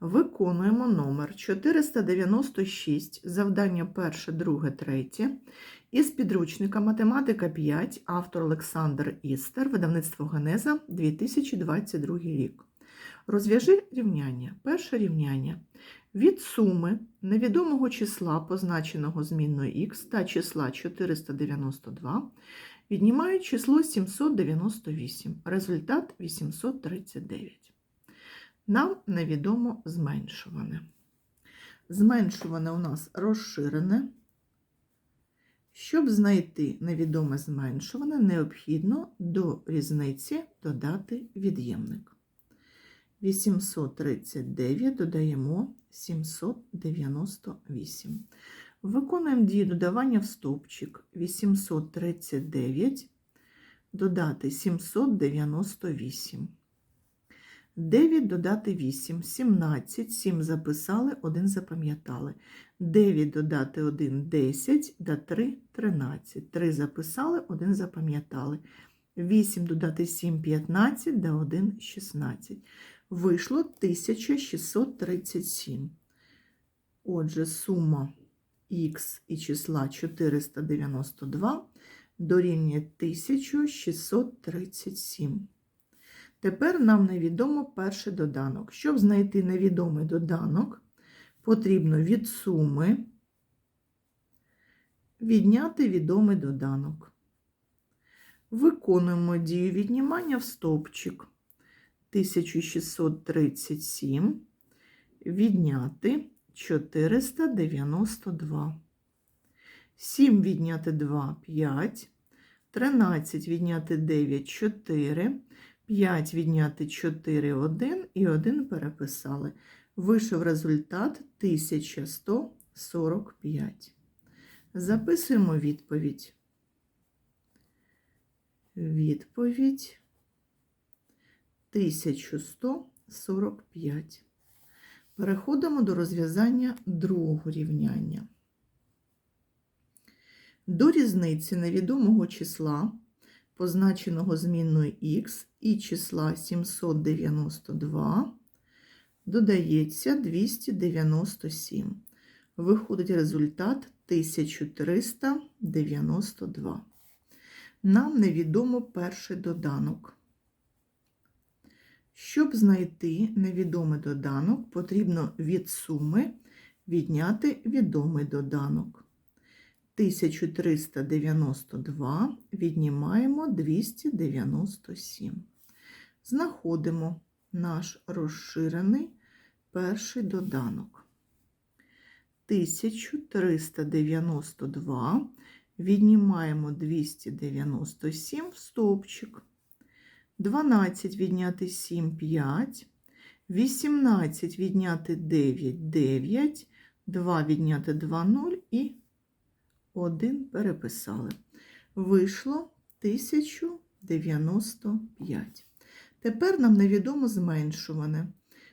Виконуємо номер 496, завдання перше, друге, третє. Із підручника Математика 5, автор Олександр Істер, видавництво Генеза, 2022 рік. Розв'яжи рівняння. Перше рівняння. Від суми невідомого числа, позначеного змінною х та числа 492, віднімають число 798. Результат 839. Нам невідомо зменшуване. Зменшуване у нас розширене. Щоб знайти невідоме зменшуване, необхідно до різниці додати від'ємник. 839 додаємо 798. Виконуємо дію додавання в стовпчик. 839 додати 798. 9 додати 8, 17, 7 записали, 1 запам'ятали. 9 додати 1 10, да 3 13. 3 записали, 1 запам'ятали. 8 додати 7 15, да 1 16. Вийшло 1637. Отже, сума х і числа 492 дорівнює 1637. Тепер нам невідомо перший доданок. Щоб знайти невідомий доданок, потрібно від суми відняти відомий доданок. Виконуємо дію віднімання в стовпчик 1637, відняти 492. 7 відняти 2 5, 13 відняти 9 4. 5 відняти 4 1 і 1 переписали. Вийшов результат 1145. Записуємо відповідь. Відповідь 1145. Переходимо до розв'язання другого рівняння. До різниці невідомого числа позначеного змінною х і числа 792 додається 297. Виходить результат 1392. Нам невідомо перший доданок. Щоб знайти невідомий доданок, потрібно від суми відняти відомий доданок. 1392 віднімаємо 297. Знаходимо наш розширений перший доданок. 1392 віднімаємо 297 в стовпчик. 12 відняти 7 5, 18 відняти 9 9, 2 відняти 2 0 і 1 переписали. Вийшло 1095. Тепер нам невідомо зменшуване.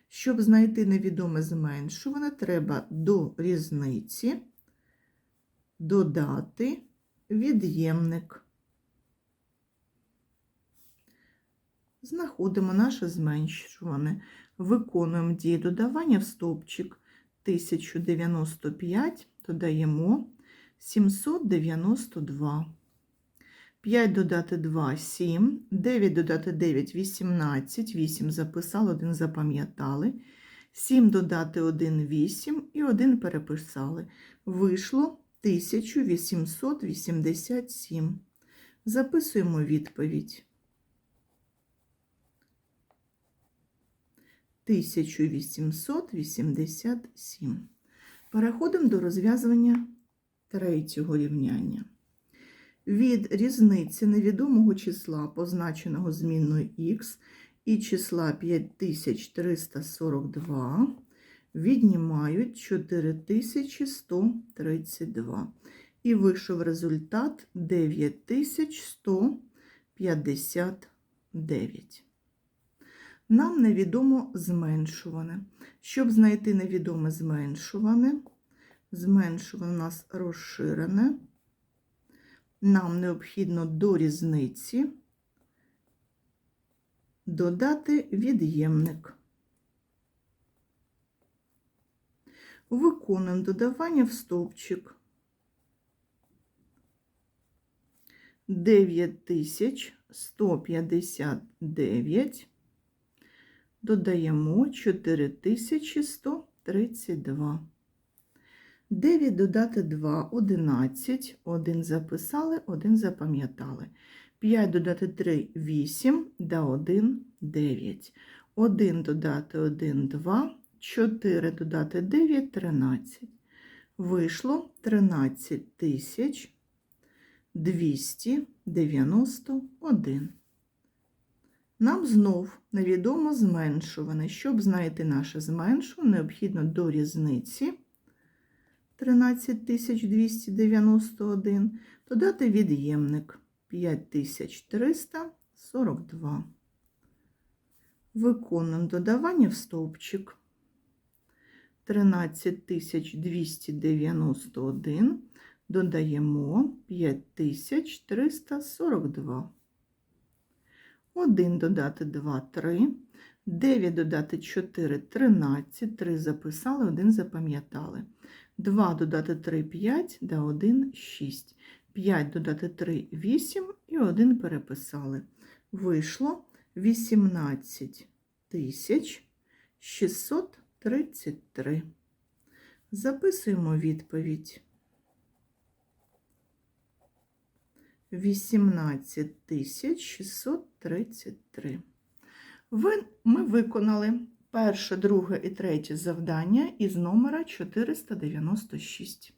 Щоб знайти невідоме зменшуване, треба до різниці додати від'ємник. Знаходимо наше зменшуване. Виконуємо дію додавання в стовпчик 1095, додаємо 792. 5 додати 2 7, 9 додати 9 18, 8 записали, 1 запам'ятали. 7 додати 1 8 і 1 переписали. Вийшло 1887. Записуємо відповідь. 1887. Переходимо до розв'язування третього рівняння. Від різниці невідомого числа, позначеного змінною х, і числа 5342 віднімають 4132. І вийшов результат 9159. Нам невідомо зменшуване. Щоб знайти невідоме зменшуване, зменшуване у нас розширене. Нам необхідно до різниці додати від'ємник. Виконуємо додавання в стовпчик. 9159. Додаємо 4132. 9 додати 2 – 11. 1 записали, 1 запам'ятали. 5 додати 3 – 8, да 1 – 9. 1 додати 1 – 2, 4 додати 9 – 13. Вийшло 13 тисяч 291. Нам знов невідомо зменшуване. Щоб знайти наше зменшуване, необхідно до різниці 13291 додати від'ємник 5342. Виконуємо додавання в стовпчик. 13291 додаємо 5342. 1 додати 2 – 3. 9 додати 4 – 13. 3 записали, 1 запам'ятали. 2 додати 3 – 5, да 1 – 6. 5 додати 3 – 8 і 1 переписали. Вийшло 18 тисяч 633. Записуємо відповідь. 18 тисяч 633. Ви, ми виконали перше, друге і третє завдання із номера 496.